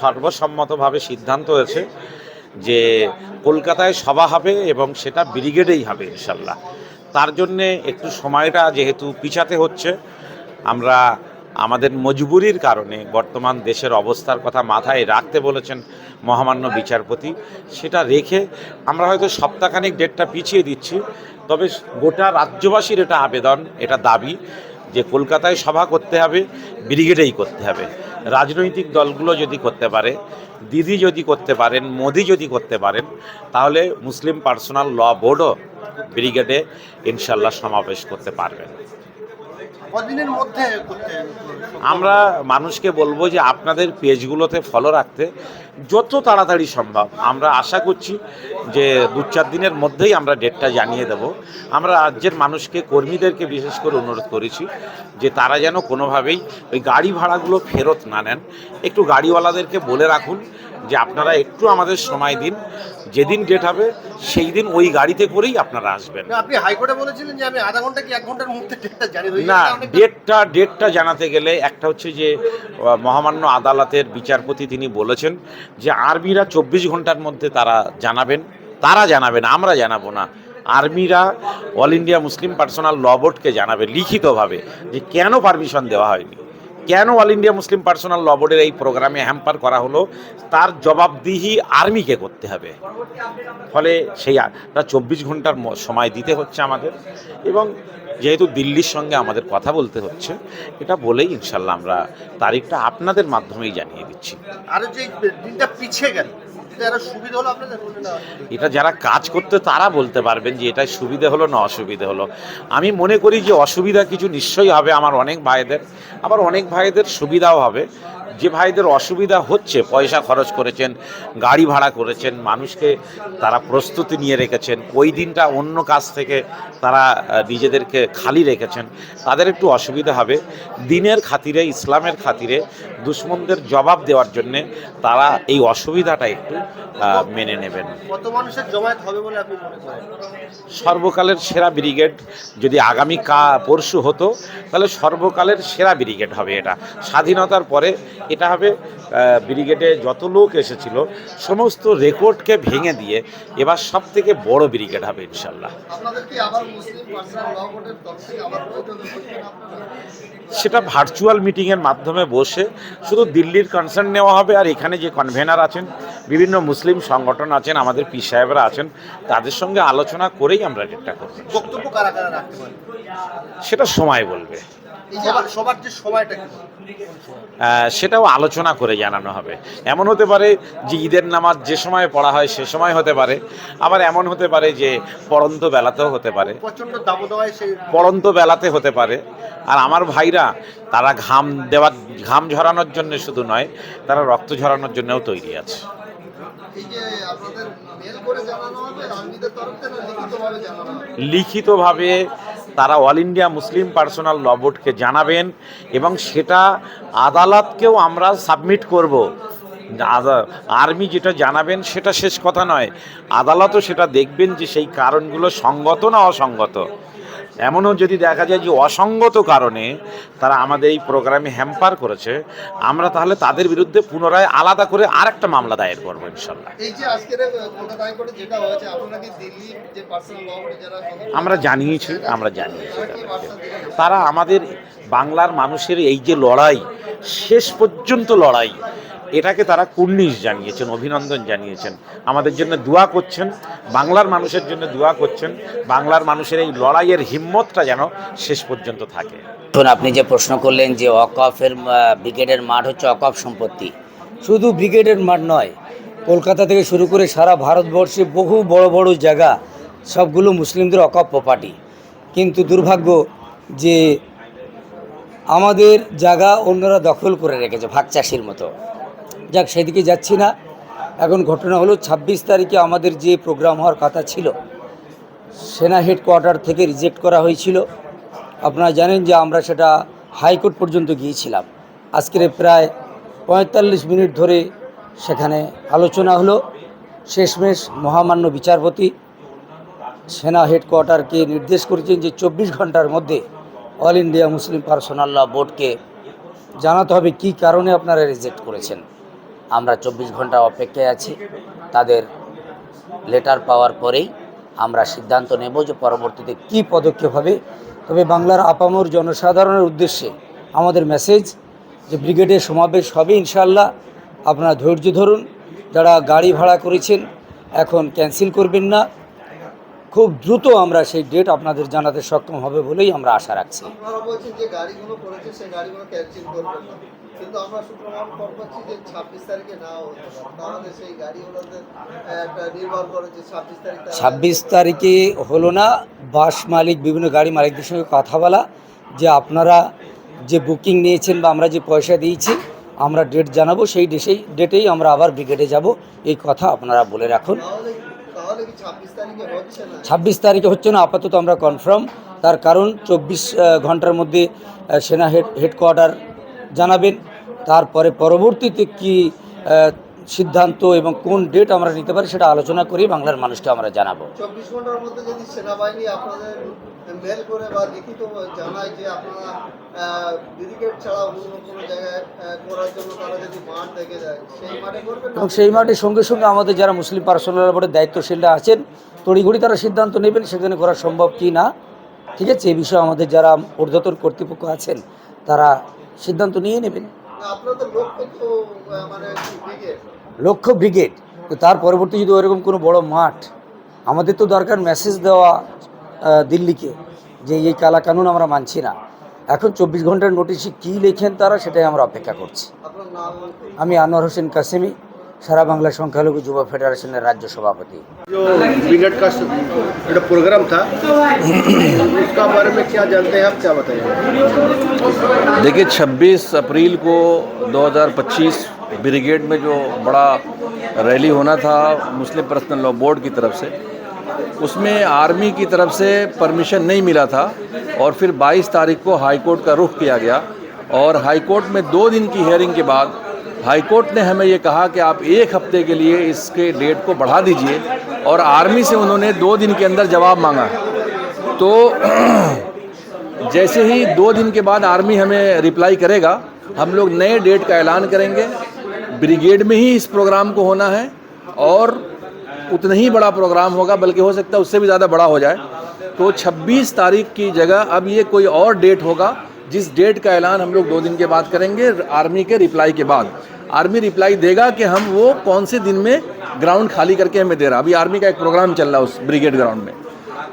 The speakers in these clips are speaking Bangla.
সর্বসম্মতভাবে সিদ্ধান্ত হয়েছে যে কলকাতায় সভা হবে এবং সেটা ব্রিগেডেই হবে ইনশাল্লাহ। তার জন্যে একটু সময়টা যেহেতু পিছাতে হচ্ছে, আমরা আমাদের মজবুরির কারণে বর্তমান দেশের অবস্থার কথা মাথায় রাখতে বলেছেন মহামান্য বিচারপতি, সেটা রেখে আমরা হয়তো সপ্তাহখানিক ডেটটা পিছিয়ে দিচ্ছি, তবে গোটা রাজ্যবাসীর এটা আবেদন, এটা দাবি যে কলকাতায় সভা করতে হবে, ব্রিগেডেই করতে হবে। রাজনৈতিক দলগুলো যদি করতে পারে দিদি যদি করতে পারেন মোদি যদি করতে পারেন তাহলে মুসলিম পার্সোনাল ল বোর্ডও ব্রিগেডে ইনশাল্লাহ সমাবেশ করতে পারবেন কদিনের মধ্যে আমরা মানুষকে বলব যে আপনাদের পেজগুলোতে ফলো রাখতে। যত তাড়াতাড়ি সম্ভব। আমরা আশা করছি যে দু চার দিনের মধ্যেই আমরা ডেটটা জানিয়ে দেব। আমরা রাজ্যের মানুষকে কর্মীদেরকে বিশেষ করে অনুরোধ করেছি যে তারা যেন কোনোভাবেই ওই গাড়ি ভাড়াগুলো ফেরত না নেন। একটু গাড়িওয়ালাদেরকে বলে রাখুন যে আপনারা একটু আমাদের সময় দিন। যেদিন ডেট হবে সেই দিন ওই গাড়িতে করেই আপনারা আসবেন। আপনি হাইকোর্টে বলেছিলেন যে আমি আধা ঘণ্টা কি এক ঘণ্টার মধ্যে ডেটটা জানিয়ে না ডেটটা ডেটটা জানাতে গেলে একটা হচ্ছে যে মহামান্য আদালতের বিচারপতি তিনি বলেছেন যে আর্মিরা চব্বিশ ঘণ্টার মধ্যে তারা জানাবেন তারা জানাবেন, আমরা জানাব না। আর্মিরা all India Muslim personal law বোর্ডকে জানাবে লিখিতভাবে যে কেন পারমিশন দেওয়া হয়নি। কেন all India Muslim personal law বোর্ডের এই প্রোগ্রামে হ্যাম্পার করা হলো? তার জবাবদিহি আর্মিকে করতে হবে। ফলে সেই চব্বিশ ঘণ্টার সময় দিতে হচ্ছে আমাদের। এবং যেহেতু দিল্লির সঙ্গে আমাদের কথা বলতে হচ্ছে এটা বলেই ইনশাল্লাহ আমরা তারিখটা আপনাদের মাধ্যমেই জানিয়ে দিচ্ছি। আরও যে দিনটা পিছিয়ে গেল এটা যারা কাজ করতে তারা বলতে পারবেন যে এটা সুবিধে হলো না অসুবিধে হলো। আমি মনে করি যে অসুবিধা কিছু নিশ্চয়ই হবে আমার অনেক ভাইদের আবার অনেক ভাইদের সুবিধাও হবে। যে ভাইদের অসুবিধা হচ্ছে পয়সা খরচ করেছেন গাড়ি ভাড়া করেছেন মানুষকে তারা প্রস্তুতি নিয়ে রেখেছেন ওই দিনটা অন্য কাজ থেকে তারা নিজেদেরকে খালি রেখেছেন তাদের একটু অসুবিধা হবে। দিনের খাতিরে ইসলামের খাতিরে দুশ্মনদের জবাব দেওয়ার জন্যে তারা এই অসুবিধাটা একটু মেনে নেবেন। কত মানুষের জমায়েত হবে বলে আপনি মনে করেন? সর্বকালের সেরা ব্রিগেড যদি আগামী কা পরশু হতো তাহলে সর্বকালের সেরা ব্রিগেড হবে এটা। স্বাধীনতার পরে এটা হবে ব্রিগেডে যত লোক এসেছিল সমস্ত রেকর্ডকে ভেঙে দিয়ে এবার সব থেকে বড় ব্রিগেড হবে ইনশাল্লাহ সেটা ভার্চুয়াল মিটিংয়ের মাধ্যমে বসে শুধু দিল্লির কনসার্ন নেওয়া হবে আর এখানে যে কনভেনার আছেন বিভিন্ন মুসলিম সংগঠন আছেন আমাদের পি সাহেবরা আছেন তাদের সঙ্গে আলোচনা করেই আমরা ডেটটা করব বক্তব্য কারা কারা রাখতে সেটা সময় বলবে। সবার সবার যে সময়টা সেটাও আলোচনা করে জানানো হবে। এমন হতে পারে যে ঈদের নামাজ যে সময় পড়া হয় সে সময় হতে পারে। আবার এমন হতে পারে যে পড়ন্ত বেলাতেও হতে পারে। পড়ন্ত বেলাতে হতে পারে। আর আমার ভাইরা তারা ঘাম দেওয়ার ঘাম ঝরানোর জন্য শুধু নয় তারা রক্ত ঝরানোর জন্যও তৈরি আছে। লিখিতভাবে তারা all India Muslim personal law বোর্ডকে জানাবেন এবং সেটা আদালতকেও আমরা সাবমিট করব। আর্মি যেটা জানাবেন সেটা শেষ কথা নয়। আদালতও সেটা দেখবেন যে সেই কারণগুলো সঙ্গত না অসঙ্গত। এমনও যদি দেখা যায় যে অসঙ্গত কারণে তারা আমাদের এই প্রোগ্রামে হ্যাম্পার করেছে আমরা তাহলে তাদের বিরুদ্ধে পুনরায় আলাদা করে আরেকটা মামলা দায়ের করব ইনশাল্লাহ আমরা জানিয়েছি আমরা জানিয়েছি? তারা আমাদের বাংলার মানুষের এই যে লড়াই শেষ পর্যন্ত লড়াই এটাকে তারা কুর্নিশ জানিয়েছেন, অভিনন্দন জানিয়েছেন। আমাদের জন্য দোয়া করছেন, বাংলার মানুষের জন্য দোয়া করছেন, বাংলার মানুষের এই লড়াইয়ের হিম্মতটা যেন শেষ পর্যন্ত থাকে। এখন আপনি যে প্রশ্ন করলেন যে অকফের ব্রিগেডের মাঠ হচ্ছে অকফ সম্পত্তি। শুধু ব্রিগেডের মাঠ নয়, কলকাতা থেকে শুরু করে সারা ভারতবর্ষে বহু বড় বড় জায়গা, সবগুলো মুসলিমদের অকফ প্রপার্টি। কিন্তু দুর্ভাগ্য যে আমাদের জায়গা অন্যরা দখল করে রেখেছে, ভাগ চাষির মতো। যাক, সেদিকে যাচ্ছি না। এখন ঘটনা হলো, ছাব্বিশ তারিখে আমাদের যে প্রোগ্রাম হওয়ার কথা ছিল, সেনা হেডকোয়ার্টার থেকে রিজেক্ট করা হয়েছিল। আপনারা জানেন যে আমরা সেটা হাইকোর্ট পর্যন্ত গিয়েছিলাম। আজকের প্রায় পঁয়তাল্লিশ মিনিট ধরে সেখানে আলোচনা হলো। শেষমেশ মহামান্য বিচারপতি সেনা হেডকোয়ার্টারকে নির্দেশ করেছেন যে চব্বিশ ঘণ্টার মধ্যে all India Muslim personal law বোর্ডকে জানাতে হবে কী কারণে আপনারা রিজেক্ট করেছেন। আমরা চব্বিশ ঘণ্টা অপেক্ষায় আছি। তাদের লেটার পাওয়ার পরেই আমরা সিদ্ধান্ত নেব যে পরবর্তীতে কি পদক্ষেপ হবে। তবে বাংলার আপামর জনসাধারণের উদ্দেশ্যে আমাদের মেসেজ যে ব্রিগেডের সমাবেশ হবে ইনশাল্লাহ আপনারা ধৈর্য ধরুন, যারা গাড়ি ভাড়া করেছেন, এখন ক্যান্সেল করবেন না। খুব দ্রুত আমরা সেই ডেট আপনাদের জানাতে সক্ষম হবে বলেই আমরা আশা রাখছি। ছাব্বিশ তারিখে হলো না বাস মালিক বিভিন্ন গাড়ি মালিকদের সঙ্গে কথা বলা যে আপনারা যে বুকিং নিয়েছেন বা আমরা যে পয়সা দিয়েছি আমরা ডেট জানাব সেই ডেটেই ডেটেই আমরা আবার ব্রিগেডে যাব। এই কথা আপনারা বলে রাখুন। ছাব্বিশ তারিখে হচ্ছে না? আপাতত আমরা কনফার্ম তার কারণ চব্বিশ ঘণ্টার মধ্যে সেনা হেড হেডকোয়ার্টার জানাবেন। তারপরে পরবর্তীতে কি সিদ্ধান্ত এবং কোন ডেট আমরা নিতে পারি সেটা আলোচনা করে বাংলার মানুষকে আমরা জানাব। চব্বিশ ঘণ্টার মধ্যে যদি সেনাবাহিনী আপনাদের মেল করে বা লিখিত জানায় যে আপনারা ব্রিগেড ছাড়া অন্য কোনো জায়গায় করার জন্য তারা যদি মাঠ দেখে যায় সেই মাঠে করবেন এবং সেই মাঠে সঙ্গে সঙ্গে আমাদের যারা মুসলিম পার্সোনাল বোর্ডের দায়িত্বশীলরা আছেন তড়িঘড়ি তারা সিদ্ধান্ত নেবেন সেখানে করা সম্ভব কি না। ঠিক আছে এই বিষয়ে আমাদের যারা ঊর্ধ্বতন কর্তৃপক্ষ আছেন তারা সিদ্ধান্ত নিয়ে নেবেন। আপনাদের লক্ষ্য তো মানে ব্রিগেড লক্ষ্য ব্রিগেড তো তার পরবর্তী যদি ওরকম কোনো বড় মাঠ আমাদের তো দরকার মেসেজ দেওয়া আহ, দিল্লিকে যে এই কালা কানুন আমরা মানছি না এখন চব্বিশ ঘন্টার নোটিশে কী লেখেন তারা সেটাই আমরা অপেক্ষা করছি আপনার নাম আমি আনোয়ার হোসেন কাসেমি সারা বাংলা সংখ্যালঘু যুব ফেডারেশনের রাজ্য সভাপতি जो ब्रिगेड का जो प्रोग्राम था उसका बारे में क्या जानते हैं आप क्या बताइए देखिए 26 अप्रैल को 2025 ब्रिगेड में जो बड़ा रैली होना था मुस्लिम पर्सनल लॉ बोर्ड की तरफ़ से, उसमें आर्मी की तरफ़ से परमिशन नहीं मिला था और फिर 22 तारीख को हाई कोर्ट का रुख किया गया और हाई कोर्ट में दो दिन की हियरिंग के बाद हाई कोर्ट ने हमें ये कहा कि आप एक हफ़्ते के लिए इसके डेट को बढ़ा दीजिए और आर्मी से उन्होंने दो दिन के अंदर जवाब मांगा। तो जैसे ही दो दिन के बाद आर्मी हमें रिप्लाई करेगा, हम लोग नए डेट का ऐलान करेंगे ब्रिगेड में ही इस प्रोग्राम को होना है और उतना ही बड़ा प्रोग्राम होगा, बल्कि हो सकता है उससे भी ज़्यादा बड़ा हो जाए। तो 26 तारीख की जगह अब ये कोई और डेट होगा, जिस डेट का ऐलान हम लोग दो दिन के बाद करेंगे, आर्मी के रिप्लाई के बाद। आर्मी रिप्लाई देगा कि हम वो कौन से दिन में ग्राउंड खाली करके हमें दे रहा अभी आर्मी का एक प्रोग्राम चल रहा है उस ब्रिगेड ग्राउंड में।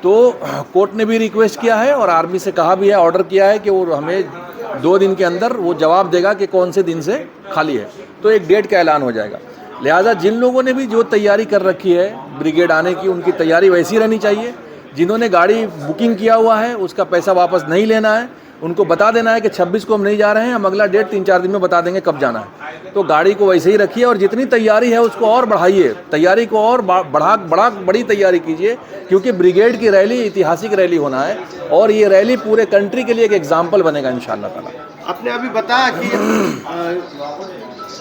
तो कोर्ट ने भी रिक्वेस्ट किया है और आर्मी से कहा भी है, ऑर्डर किया है कि वो हमें दो दिन के अंदर वो जवाब देगा कि कौन से दिन से खाली है। तो एक डेट का ऐलान हो जाएगा। लिहाजा जिन लोगों ने भी जो तैयारी कर रखी है, ब्रिगेड आने की, उनकी तैयारी वैसी रहनी चाहिए। जिन्होंने गाड़ी बुकिंग किया हुआ है, उसका पैसा वापस नहीं लेना है, उनको बता देना है कि 26 को हम नहीं जा रहे हैं, हम अगला डेट तीन चार दिन में बता देंगे कब जाना है। तो गाड़ी को वैसे ही रखिए और जितनी तैयारी है, उसको और बढ़ाइए। तैयारी को और बढ़ा बढ़ा, बड़ी तैयारी कीजिए, क्योंकि ब्रिगेड की रैली, ऐतिहासिक रैली होना है और ये रैली पूरे कंट्री के लिए एक एग्ज़ाम्पल बनेगा इन ताला। आपने अभी बताया कि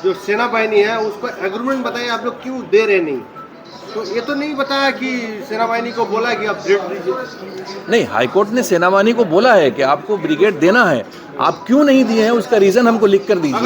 जो सेना बाहिनी है, उसको एग्रीमेंट बताया आप लोग क्यों दे रहे नहीं? तो ये तो नहीं बताया कि सेना बाहिनी को बोला कि आप डेट दीजिए। नहीं हाईकोर्ट ने सेना वाहिनी को बोला है कि आपको ब्रिगेड देना है। आप क्यों नहीं दिए हैं, उसका रीज़न हमको लिख कर दीजिए।